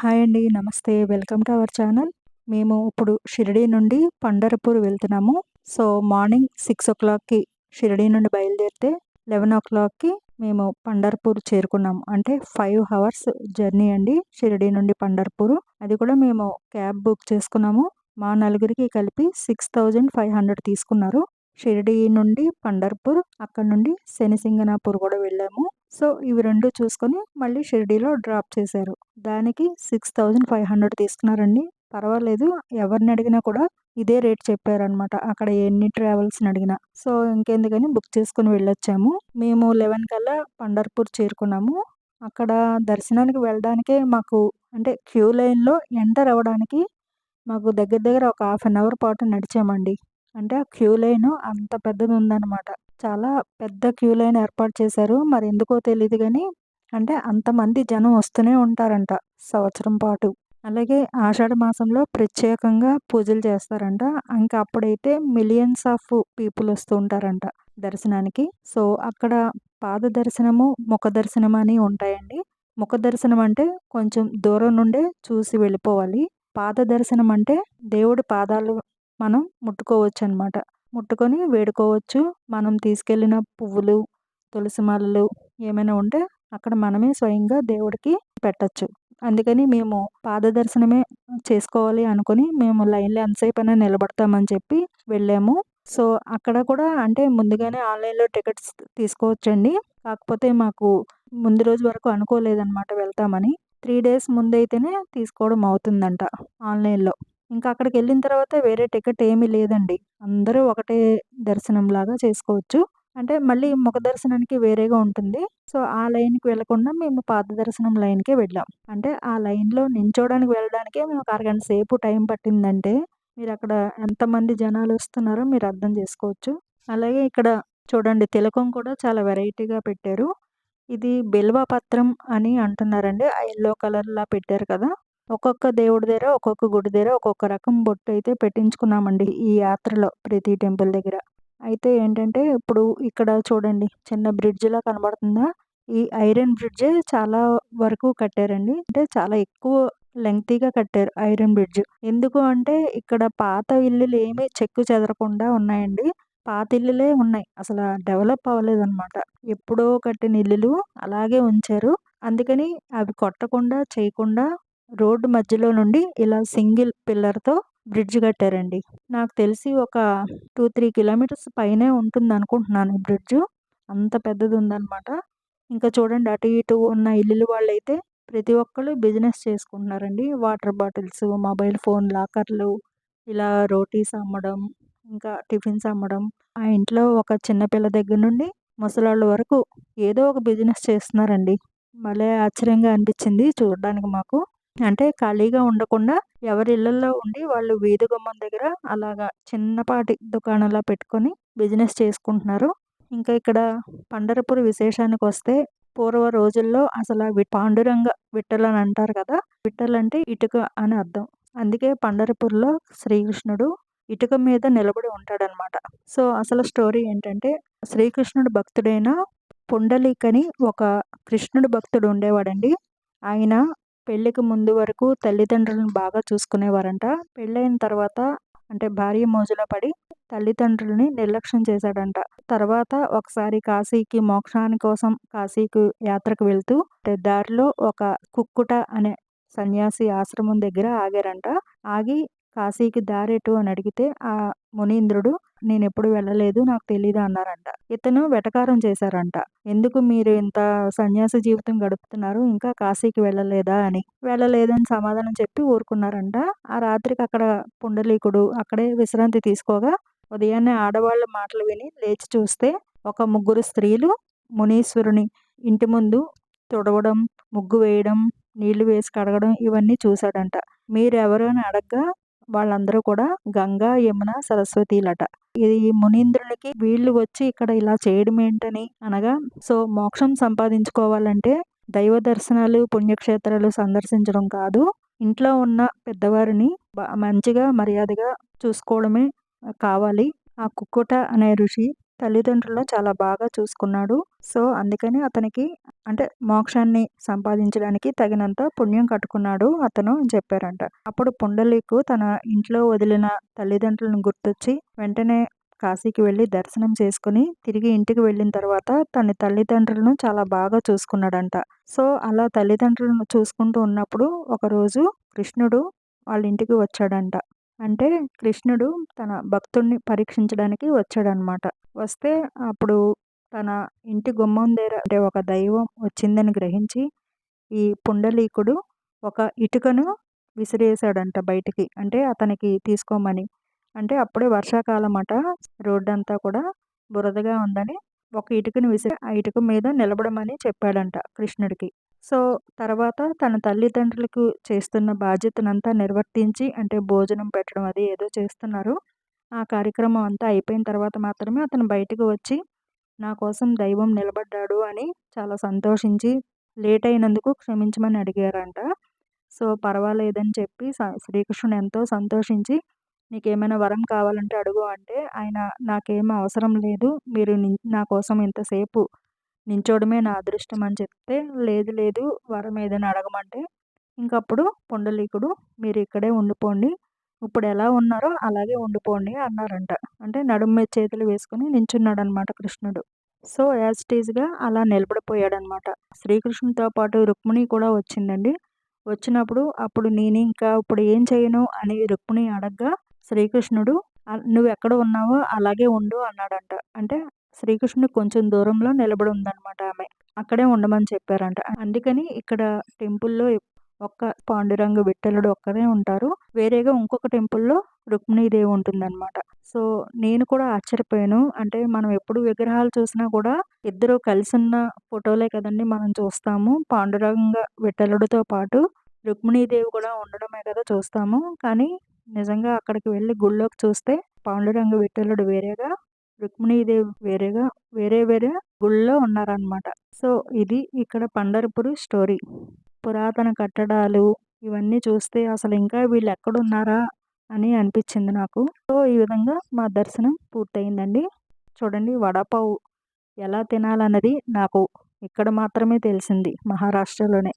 Hi అండి నమస్తే. Welcome to our channel. మేము ఇప్పుడు షిరిడీ నుండి పండరపూర్ వెళ్తున్నాము. సో మార్నింగ్ సిక్స్ ఓ క్లాక్కి షిరిడీ నుండి బయలుదేరితే లెవెన్ ఓ క్లాక్కి మేము పండర్పూర్ చేరుకున్నాము అంటే ఫైవ్ అవర్స్ జర్నీ అండి షిరిడీ నుండి పండర్పూర్. అది కూడా మేము క్యాబ్ బుక్ చేసుకున్నాము. మా నలుగురికి కలిపి సిక్స్ థౌజండ్ ఫైవ్ హండ్రెడ్ తీసుకున్నారు. షిరిడి నుండి పండర్పూర్ అక్కడ నుండి శనిసింగనాపూర్ కూడా వెళ్ళాము. సో ఇవి రెండు చూసుకొని మళ్ళీ షిరిడీలో డ్రాప్ చేశారు. దానికి సిక్స్ థౌజండ్ ఫైవ్ హండ్రెడ్ తీసుకున్నారండి. పర్వాలేదు ఎవరిని అడిగినా కూడా ఇదే రేట్ చెప్పారనమాట అక్కడ ఎన్ని ట్రావెల్స్ని అడిగినా. సో ఇంకెందుకని బుక్ చేసుకుని వెళ్ళొచ్చాము. మేము లెవెన్ కల్లా పండర్పూర్ చేరుకున్నాము. అక్కడ దర్శనానికి వెళ్ళడానికే మాకు అంటే క్యూ లైన్లో ఎంటర్ అవ్వడానికి మాకు దగ్గర దగ్గర ఒక హాఫ్ అన్ అవర్ పాటు నడిచామండి. అంటే ఆ క్యూ లైన్ అంత పెద్దది ఉందన్నమాట చాలా పెద్ద క్యూ లైన్ ఏర్పాటు చేశారు. మరి ఎందుకో తెలియదు కానీ అంటే అంతమంది జనం వస్తూనే ఉంటారంట సంవత్సరం పాటు. అలాగే ఆషాఢ మాసంలో ప్రత్యేకంగా పూజలు చేస్తారంట. ఇంకా అప్పుడైతే మిలియన్స్ ఆఫ్ పీపుల్ వస్తూ ఉంటారంట దర్శనానికి. సో అక్కడ పాద దర్శనము ముఖ దర్శనం అని ఉంటాయండి. ముఖ దర్శనం అంటే కొంచెం దూరం నుండే చూసి వెళ్ళిపోవాలి. పాద దర్శనం అంటే దేవుడి పాదాలు మనం ముట్టుకోవచ్చు అనమాట ముట్టుకొని వేడుకోవచ్చు. మనం తీసుకెళ్ళిన పువ్వులు తులసి మాలలు ఏమైనా ఉంటే అక్కడ మనమే స్వయంగా దేవుడికి పెట్టచ్చు. అందుకని మేము పాద దర్శనమే చేసుకోవాలి అనుకుని మేము లైన్లో ఎంతసేపు అయినా నిలబడతామని చెప్పి వెళ్ళాము. సో అక్కడ కూడా అంటే ముందుగానే ఆన్లైన్లో టికెట్స్ తీసుకోవచ్చండి. కాకపోతే మాకు ముందు రోజు వరకు అనుకోలేదన్నమాట వెళ్తామని. త్రీ డేస్ ముందైతేనే తీసుకోవడం అవుతుందంట ఆన్లైన్లో. ఇంకా అక్కడికి వెళ్ళిన తర్వాత వేరే టికెట్ ఏమీ లేదండి. అందరూ ఒకటే దర్శనం లాగా చేసుకోవచ్చు. అంటే మళ్ళీ ముఖ దర్శనానికి వేరేగా ఉంటుంది. సో ఆ లైన్కి వెళ్ళకుండా మేము పాదదర్శనం లైన్కే వెళ్ళాం. అంటే ఆ లైన్లో నించోడానికి వెళ్ళడానికే మేము ఒక అరగంట సేపు టైం పట్టిందంటే మీరు అక్కడ ఎంతమంది జనాలు వస్తున్నారో మీరు అర్థం చేసుకోవచ్చు. అలాగే ఇక్కడ చూడండి తిలకం కూడా చాలా వెరైటీగా పెట్టారు. ఇది బిల్వా పత్రం అని అంటున్నారండి. ఆ ఎల్లో కలర్లా పెట్టారు కదా. ఒక్కొక్క దేవుడి దగ్గర ఒక్కొక్క గుడి దగ్గర ఒక్కొక్క రకం బొట్టు అయితే పెట్టించుకున్నామండి ఈ యాత్రలో ప్రతి టెంపుల్ దగ్గర. అయితే ఏంటంటే ఇప్పుడు ఇక్కడ చూడండి చిన్న బ్రిడ్జ్లా కనబడుతుందా? ఈ ఐరన్ బ్రిడ్జ్ చాలా వరకు కట్టారండి. అంటే చాలా ఎక్కువ లెంగ్తీగా కట్టారు ఐరన్ బ్రిడ్జ్. ఎందుకు అంటే ఇక్కడ పాత ఇల్లులు ఏమీ చెక్కు చెదరకుండా ఉన్నాయండి. పాత ఇల్లులే ఉన్నాయి. అసలు డెవలప్ అవ్వలేదు అనమాట ఎప్పుడో కట్టిన ఇల్లులు అలాగే ఉంచారు. అందుకని అవి కొట్టకుండా చేయకుండా రోడ్డు మధ్యలో నుండి ఇలా సింగిల్ పిల్లర్తో బ్రిడ్జ్ కట్టారండి. నాకు తెలిసి ఒక టూ త్రీ కిలోమీటర్స్ పైనే ఉంటుంది అనుకుంటున్నాను ఈ బ్రిడ్జ్. అంత పెద్దది ఉందన్నమాట ఇంకా చూడండి అటు ఇటు ఉన్న ఇల్లులు వాళ్ళైతే ప్రతి ఒక్కరు బిజినెస్ చేసుకుంటున్నారండి. వాటర్ బాటిల్స్ మొబైల్ ఫోన్ లాకర్లు ఇలా రోటీస్ అమ్మడం ఇంకా టిఫిన్స్ అమ్మడం. ఆ ఇంట్లో ఒక చిన్నపిల్ల దగ్గర నుండి ముసలాళ్ళ వరకు ఏదో ఒక బిజినెస్ చేస్తున్నారండి. భలే ఆశ్చర్యంగా అనిపించింది చూడడానికి మాకు. అంటే ఖాళీగా ఉండకుండా ఎవరి ఇళ్ళలో ఉండి వాళ్ళు వీధి గుమ్మం దగ్గర అలాగా చిన్నపాటి దుకాణంలా పెట్టుకొని బిజినెస్ చేసుకుంటున్నారు. ఇంకా ఇక్కడ పండరపూర్ విశేషానికి వస్తే పూర్వ రోజుల్లో అసలు పాండురంగ విట్టలు అని అంటారు కదా విట్టలు అంటే ఇటుక అని అర్థం. అందుకే పండరపూర్లో శ్రీకృష్ణుడు ఇటుక మీద నిలబడి ఉంటాడనమాట. సో అసలు స్టోరీ ఏంటంటే శ్రీకృష్ణుడు భక్తుడైన పుండలీకని ఒక కృష్ణుడు భక్తుడు ఉండేవాడండి. ఆయన పెళ్ళికి ముందు వరకు తల్లిదండ్రులను బాగా చూసుకునేవారంట. పెళ్ళైన తర్వాత అంటే భార్య మోజులో పడి తల్లిదండ్రుల్ని నిర్లక్ష్యం చేశాడంట. తర్వాత ఒకసారి కాశీకి మోక్షాని కోసం కాశీకి యాత్రకు వెళ్తూ దారిలో ఒక కుక్కుట అనే సన్యాసి ఆశ్రమం దగ్గర ఆగారంట. ఆగి కాశీకి దారెటు అని అడిగితే ఆ మునీంద్రుడు నేను ఎప్పుడు వెళ్ళలేదు నాకు తెలియదు అన్నారంట. ఇతను వెటకారం చేశారంట. ఎందుకు మీరు ఇంత సన్యాసి జీవితం గడుపుతున్నారు? ఇంకా కాశీకి వెళ్ళలేదా అని. వెళ్ళలేదని సమాధానం చెప్పి ఊరుకున్నారంట. ఆ రాత్రికి అక్కడ పుండలీకుడు అక్కడే విశ్రాంతి తీసుకోగా ఉదయాన్నే ఆడవాళ్ళ మాటలు విని లేచి చూస్తే ఒక ముగ్గురు స్త్రీలు మునీశ్వరుని ఇంటి ముందు తుడవడం ముగ్గు వేయడం నీళ్ళు వేసి కడగడం ఇవన్నీ చూశాడంట. మీరెవరు అని అడగ్గా వాళ్ళందరూ కూడా గంగా యమున సరస్వతిలట. ఇది మునీంద్రునికి వీళ్ళు వచ్చి ఇక్కడ ఇలా చేయడం ఏంటని అనగా సో మోక్షం సంపాదించుకోవాలంటే దైవ దర్శనాలు పుణ్యక్షేత్రాలు సందర్శించడం కాదు. ఇంట్లో ఉన్న పెద్దవారిని మంచిగా మర్యాదగా చూసుకోవడమే కావాలి. ఆ కుక్కుట అనే ఋషి తల్లిదండ్రులను చాలా బాగా చూసుకున్నాడు. సో అందుకని అతనికి అంటే మోక్షాన్ని సంపాదించడానికి తగినంత పుణ్యం కట్టుకున్నాడు అతను అని చెప్పారంట. అప్పుడు పుండలీకు తన ఇంట్లో వదిలిన తల్లిదండ్రులను గుర్తొచ్చి వెంటనే కాశీకి వెళ్ళి దర్శనం చేసుకుని తిరిగి ఇంటికి వెళ్ళిన తర్వాత తన తల్లిదండ్రులను చాలా బాగా చూసుకున్నాడంట. సో అలా తల్లిదండ్రులను చూసుకుంటూ ఉన్నప్పుడు ఒకరోజు కృష్ణుడు వాళ్ళ ఇంటికి వచ్చాడంట. అంటే కృష్ణుడు తన భక్తుడిని పరీక్షించడానికి వచ్చాడనమాట. వస్తే అప్పుడు తన ఇంటి గుమ్మం దగ్గర అంటే ఒక దైవం వచ్చిందని గ్రహించి ఈ పుండలీకుడు ఒక ఇటుకను విసిరేసాడంట బయటికి. అంటే అతనికి తీసుకోమని. అంటే అప్పుడే వర్షాకాలం అట రోడ్డంతా కూడా బురదగా ఉందని ఒక ఇటుకని విసిరి ఆ ఇటుక మీద నిలబడమని చెప్పాడంట కృష్ణుడికి. సో తర్వాత తన తల్లిదండ్రులకు చేస్తున్న బాధ్యతనంతా నిర్వర్తించి అంటే భోజనం పెట్టడం అది ఏదో చేస్తున్నారు. ఆ కార్యక్రమం అంతా అయిపోయిన తర్వాత మాత్రమే అతను బయటకు వచ్చి నా కోసం దైవం నిలబడ్డాడు అని చాలా సంతోషించి లేట్ అయినందుకు క్షమించమని అడిగారంట. సో పర్వాలేదని చెప్పి శ్రీకృష్ణుడు ఎంతో సంతోషించి నీకేమైనా వరం కావాలంటే అడుగు అంటే ఆయన నాకేం అవసరం లేదు. మీరు నా కోసం ఇంతసేపు నించోడమే నా అదృష్టం అని చెప్తే లేదు లేదు వరం ఏదైనా అడగమంటే ఇంకప్పుడు పుండలీకుడు మీరు ఇక్కడే ఉండిపోండి. ఇప్పుడు ఎలా ఉన్నారో అలాగే ఉండిపోండి అన్నారంట. అంటే నడుము మీద చేతులు వేసుకుని నించున్నాడు అనమాట కృష్ణుడు. సో యాజ్ టీజ్గా అలా నిలబడిపోయాడనమాట. శ్రీకృష్ణుడితో పాటు రుక్మిణి కూడా వచ్చిందండి. వచ్చినప్పుడు అప్పుడు నేను ఇంకా ఇప్పుడు ఏం చేయను అని రుక్మిణి అడగ్గా శ్రీకృష్ణుడు నువ్వు ఎక్కడ ఉన్నావో అలాగే ఉండు అన్నాడంట. అంటే శ్రీకృష్ణుడు కొంచెం దూరంలో నిలబడి ఉందన్నమాట ఆమె. అక్కడే ఉండమని చెప్పారంట. అందుకని ఇక్కడ టెంపుల్లో ఒక్క పాండురంగ విఠలుడు ఒక్కరే ఉంటారు. వేరేగా ఇంకొక టెంపుల్లో రుక్మిణీదేవి ఉంటుందన్నమాట. సో నేను కూడా ఆశ్చర్యపోయాను. అంటే మనం ఎప్పుడు విగ్రహాలు చూసినా కూడా ఇద్దరు కలిసి ఉన్న ఫోటోలే కదండి మనం చూస్తాము. పాండురంగ విఠలుడితో పాటు రుక్మిణీదేవి కూడా ఉండడమే కదా చూస్తాము. కానీ నిజంగా అక్కడికి వెళ్ళి గుళ్ళోకి చూస్తే పాండురంగ విఠలుడు వేరేగా రుక్మిణీదేవి వేరేగా వేరే వేరే గుళ్ళో ఉన్నారనమాట సో ఇది ఇక్కడ పండర్పూరి స్టోరీ. పురాతన కట్టడాలు ఇవన్నీ చూస్తే అసలు ఇంకా వీళ్ళు ఎక్కడున్నారా అని అనిపించింది నాకు. సో ఈ విధంగా మా దర్శనం పూర్తయిందండి. చూడండి వడపావు ఎలా తినాలన్నది నాకు ఇక్కడ మాత్రమే తెలిసింది మహారాష్ట్రలోనే.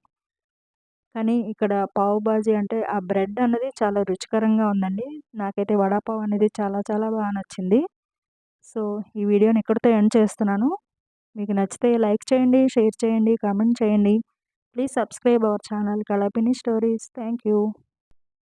కానీ ఇక్కడ పావు బాజీ అంటే ఆ బ్రెడ్ అన్నది చాలా రుచికరంగా ఉందండి. నాకైతే వడాపావ్ అనేది చాలా చాలా బాగా నచ్చింది. సో ఈ వీడియోని ఇక్కడితో ఎండ్ చేస్తున్నాను. మీకు నచ్చితే లైక్ చేయండి షేర్ చేయండి కామెంట్ చేయండి. Please subscribe our channel Kalapini stories. Thank you